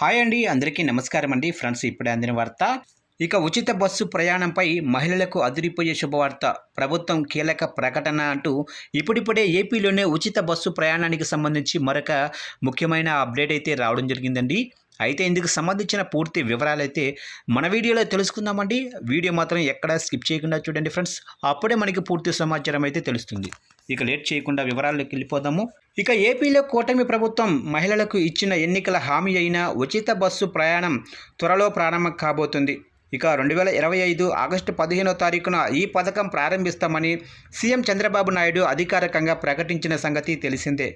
Hi అండి అందరికీ నమస్కారం అండి. ఫ్రెండ్స్ ఇప్పుడే అందిన వార్త. ఇక ఉచిత బస్సు ప్రయాణంపై మహిళలకు అదిరిపోయే శుభవార్త. ప్రభుత్వం కీలక ప్రకటన అంటూ ఇప్పుడిప్పుడే ఏపీలోనే ఉచిత బస్సు ప్రయాణానికి సంబంధించి మరొక ముఖ్యమైన అప్డేట్ అయితే రావడం జరిగిందండి. అయితే ఇందుకు సంబంధించిన పూర్తి వివరాలు అయితే మన వీడియోలో తెలుసుకుందామండి. వీడియో మాత్రం ఎక్కడ స్కిప్ చేయకుండా చూడండి ఫ్రెండ్స్. అప్పుడే మనకి పూర్తి సమాచారం అయితే తెలుస్తుంది. ఇక లేట్ చేయకుండా వివరాల్లోకి వెళ్ళిపోదాము. ఇక ఏపీలో కూటమి ప్రభుత్వం మహిళలకు ఇచ్చిన ఎన్నికల హామీ అయిన ఉచిత బస్సు ప్రయాణం త్వరలో ప్రారంభం కాబోతుంది. ఇక రెండు వేల ఇరవై ఐదు ఆగస్టు పదిహేనో తారీఖున ఈ పథకం ప్రారంభిస్తామని సీఎం చంద్రబాబు నాయుడు అధికారికంగా ప్రకటించిన సంగతి తెలిసిందే.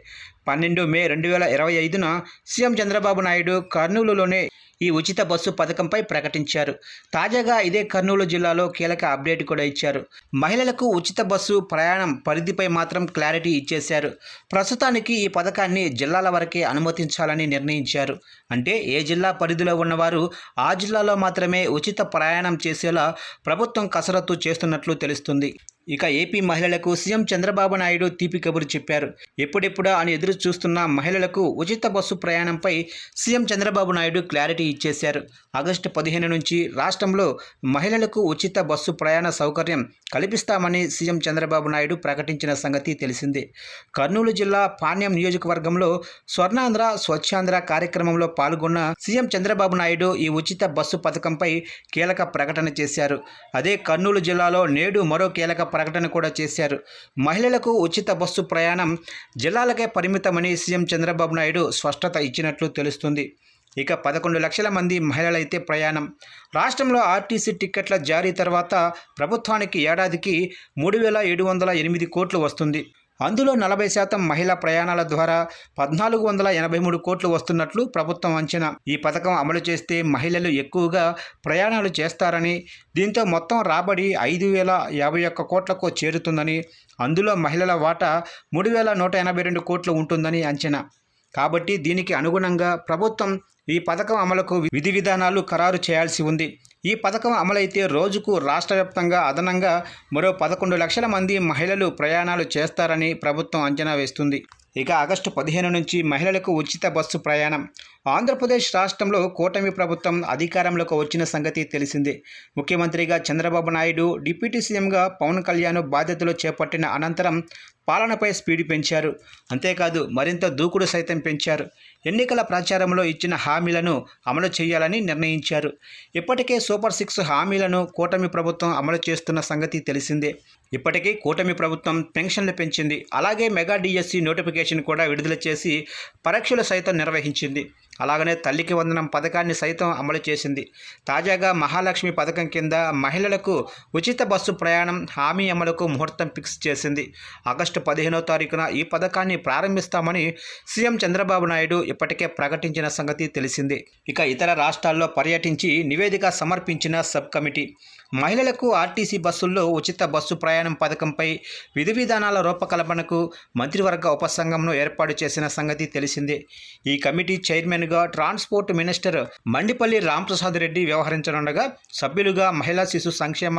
పన్నెండు మే రెండు వేల ఇరవై ఐదున సీఎం చంద్రబాబు నాయుడు కర్నూలులోనే ఈ ఉచిత బస్సు పథకంపై ప్రకటించారు. తాజాగా ఇదే కర్నూలు జిల్లాలో కీలక అప్డేట్ కూడా ఇచ్చారు. మహిళలకు ఉచిత బస్సు ప్రయాణం పరిధిపై మాత్రం క్లారిటీ ఇచ్చేశారు. ప్రస్తుతానికి ఈ పథకాన్ని జిల్లాల వరకే అనుమతించాలని నిర్ణయించారు. అంటే ఏ జిల్లా పరిధిలో ఉన్నవారు ఆ జిల్లాలో మాత్రమే ఉచిత ప్రయాణం చేసేలా ప్రభుత్వం కసరత్తు చేస్తున్నట్లు తెలుస్తుంది. ఇక ఏపీ మహిళలకు సీఎం చంద్రబాబు నాయుడు తీపి కబురు చెప్పారు. ఎప్పుడెప్పుడా అని ఎదురు చూస్తున్న మహిళలకు ఉచిత బస్సు ప్రయాణంపై సీఎం చంద్రబాబు నాయుడు క్లారిటీ ఇచ్చేశారు. ఆగస్టు పదిహేను నుంచి రాష్ట్రంలో మహిళలకు ఉచిత బస్సు ప్రయాణ సౌకర్యం కల్పిస్తామని సీఎం చంద్రబాబు నాయుడు ప్రకటించిన సంగతి తెలిసిందే. కర్నూలు జిల్లా పాణ్యం నియోజకవర్గంలో స్వర్ణాంధ్ర స్వచ్ఛాంధ్ర కార్యక్రమంలో పాల్గొన్న సీఎం చంద్రబాబు నాయుడు ఈ ఉచిత బస్సు పథకంపై కీలక ప్రకటన చేశారు. అదే కర్నూలు జిల్లాలో నేడు మరో కీలక ప్రకటన కూడా చేశారు. మహిళలకు ఉచిత బస్సు ప్రయాణం జిల్లాలకే పరిమితమని సీఎం చంద్రబాబు నాయుడు స్పష్టత ఇచ్చినట్లు తెలుస్తుంది. ఇక పదకొండు లక్షల మంది మహిళలైతే ప్రయాణం. రాష్ట్రంలో ఆర్టీసీ టిక్కెట్ల జారీ తర్వాత ప్రభుత్వానికి ఏడాదికి మూడు వేల ఏడు వందల ఎనిమిది కోట్లు వస్తుంది. అందులో నలభై శాతం మహిళా ప్రయాణాల ద్వారా పద్నాలుగు వందల ఎనభై మూడు కోట్లు వస్తున్నట్లు ప్రభుత్వం అంచనా. ఈ పథకం అమలు చేస్తే మహిళలు ఎక్కువగా ప్రయాణాలు చేస్తారని దీంతో మొత్తం రాబడి ఐదు వేల యాభై ఒక్క కోట్లకు చేరుతుందని అందులో మహిళల వాటా మూడు వేల నూట ఎనభై రెండు కోట్లు ఉంటుందని అంచనా. కాబట్టి దీనికి అనుగుణంగా ప్రభుత్వం ఈ పథకం అమలుకు విధి విధానాలు ఖరారు చేయాల్సి ఉంది. ఈ పథకం అమలైతే రోజుకు రాష్ట్ర వ్యాప్తంగా అదనంగా మరో పదకొండు లక్షల మంది మహిళలు ప్రయాణాలు చేస్తారని ప్రభుత్వం అంచనా వేస్తుంది. ఇక ఆగస్టు పదిహేను నుంచి మహిళలకు ఉచిత బస్సు ప్రయాణం. ఆంధ్రప్రదేశ్ రాష్ట్రంలో కూటమి ప్రభుత్వం అధికారంలోకి వచ్చిన సంగతి తెలిసిందే. ముఖ్యమంత్రిగా చంద్రబాబు నాయుడు డిప్యూటీ సీఎంగా పవన్ కళ్యాణ్ బాధ్యతలు చేపట్టిన అనంతరం పాలనపై స్పీడ్ పెంచారు. అంతేకాదు మరింత దూకుడు సైతం పెంచారు. ఎన్నికల ప్రచారంలో ఇచ్చిన హామీలను అమలు చేయాలని నిర్ణయించారు. ఇప్పటికే సూపర్ సిక్స్ హామీలను కూటమి ప్రభుత్వం అమలు చేస్తున్న సంగతి తెలిసిందే. ఇప్పటికీ కూటమి ప్రభుత్వం పెన్షన్లు పెంచింది. అలాగే మెగా డిఎస్సి నోటిఫికేషన్ కూడా విడుదల చేసి పరీక్షలు సైతం నిర్వహించింది. అలాగనే తల్లికి వందనం పథకాన్ని సైతం అమలు చేసింది. తాజాగా మహాలక్ష్మి పథకం కింద మహిళలకు ఉచిత బస్సు ప్రయాణం హామీ అమలుకు ముహూర్తం ఫిక్స్ చేసింది. ఆగస్టు పదిహేనో తారీఖున ఈ పథకాన్ని ప్రారంభిస్తామని సీఎం చంద్రబాబు నాయుడు ఇప్పటికే ప్రకటించిన సంగతి తెలిసిందే. ఇక ఇతర రాష్ట్రాల్లో పర్యటించి నివేదిక సమర్పించిన సబ్ కమిటీ. మహిళలకు ఆర్టీసీ బస్సుల్లో ఉచిత బస్సు ప్రయాణం పథకంపై విధి విధానాల రూపకల్పనకు మంత్రివర్గ ఉపసంఘంను ఏర్పాటు చేసిన సంగతి తెలిసిందే. ఈ కమిటీ చైర్మన్ చైర్మన్గా ట్రాన్స్పోర్ట్ మినిస్టర్ మండిపల్లి రాంప్రసాద్ రెడ్డి వ్యవహరించనుండగా సభ్యులుగా మహిళా శిశు సంక్షేమ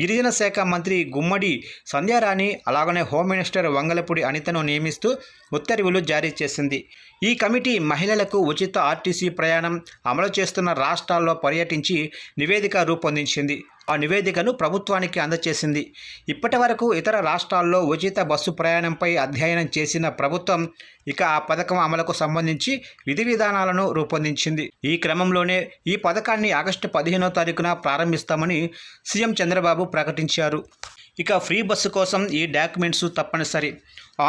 గిరిజన శాఖ మంత్రి గుమ్మడి సంధ్యారాణి అలాగనే హోమ్ మినిస్టర్ వంగలపూడి అనితను నియమిస్తూ ఉత్తర్వులు జారీ చేసింది. ఈ కమిటీ మహిళలకు ఉచిత ఆర్టీసీ ప్రయాణం అమలు చేస్తున్న రాష్ట్రాల్లో పర్యటించి నివేదిక రూపొందించింది. ఆ నివేదికను ప్రభుత్వానికి అందజేసింది ఇప్పటి వరకు ఇతర రాష్ట్రాల్లో ఉచిత బస్సు ప్రయాణంపై అధ్యయనం చేసిన ప్రభుత్వం ఇక ఆ పథకం అమలుకు సంబంధించి విధి విధానాలను రూపొందించింది. ఈ క్రమంలోనే ఈ పథకాన్ని ఆగస్టు పదిహేనో తారీఖున ప్రారంభిస్తామని సీఎం చంద్రబాబు ప్రకటించారు. ఇక ఫ్రీ బస్సు కోసం ఈ డాక్యుమెంట్స్ తప్పనిసరి.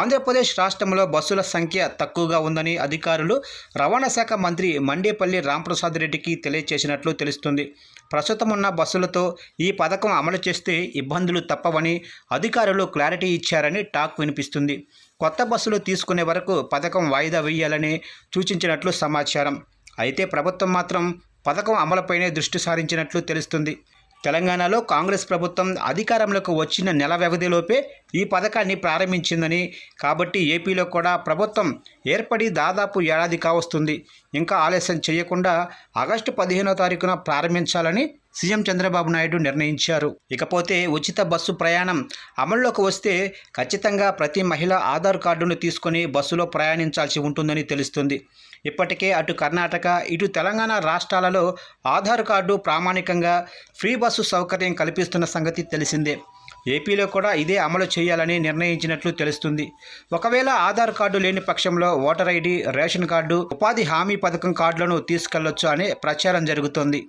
ఆంధ్రప్రదేశ్ రాష్ట్రంలో బస్సుల సంఖ్య తక్కువగా ఉందని అధికారులు రవాణా శాఖ మంత్రి మండేపల్లి రాంప్రసాద్ రెడ్డికి తెలియజేసినట్లు తెలుస్తుంది. ప్రస్తుతం ఉన్న బస్సులతో ఈ పథకం అమలు చేస్తే ఇబ్బందులు తప్పవని అధికారులు క్లారిటీ ఇచ్చారని టాక్ వినిపిస్తుంది. కొత్త బస్సులు తీసుకునే వరకు పథకం వాయిదా వేయాలని సూచించినట్లు సమాచారం. అయితే ప్రభుత్వం మాత్రం పథకం అమలుపైనే దృష్టి సారించినట్లు తెలుస్తుంది. తెలంగాణలో కాంగ్రెస్ ప్రభుత్వం అధికారంలోకి వచ్చిన నెల వ్యవధిలోపే ఈ పథకాన్ని ప్రారంభించిందని. కాబట్టి ఏపీలో కూడా ప్రభుత్వం ఏర్పడి దాదాపు ఏడాది కావస్తుంది. ఇంకా ఆలస్యం చేయకుండా ఆగస్టు పదిహేనో తారీఖున ప్రారంభించాలని సీఎం చంద్రబాబు నాయుడు నిర్ణయించారు. ఇకపోతే ఉచిత బస్సు ప్రయాణం అమల్లోకి వస్తే ఖచ్చితంగా ప్రతి మహిళ ఆధార్ కార్డును తీసుకొని బస్సులో ప్రయాణించాల్సి ఉంటుందని తెలుస్తుంది. ఇప్పటికే అటు కర్ణాటక ఇటు తెలంగాణ రాష్ట్రాలలో ఆధార్ కార్డు ప్రామాణికంగా ఫ్రీ బస్సు సౌకర్యం కల్పిస్తున్న సంగతి తెలిసిందే. ఏపీలో కూడా ఇదే అమలు చేయాలని నిర్ణయించినట్లు తెలుస్తుంది. ఒకవేళ ఆధార్ కార్డు లేని పక్షంలో ఓటర్ ఐడి రేషన్ కార్డు ఉపాధి హామీ పథకం కార్డులను తీసుకెళ్ళొచ్చు అనే ప్రచారం జరుగుతోంది.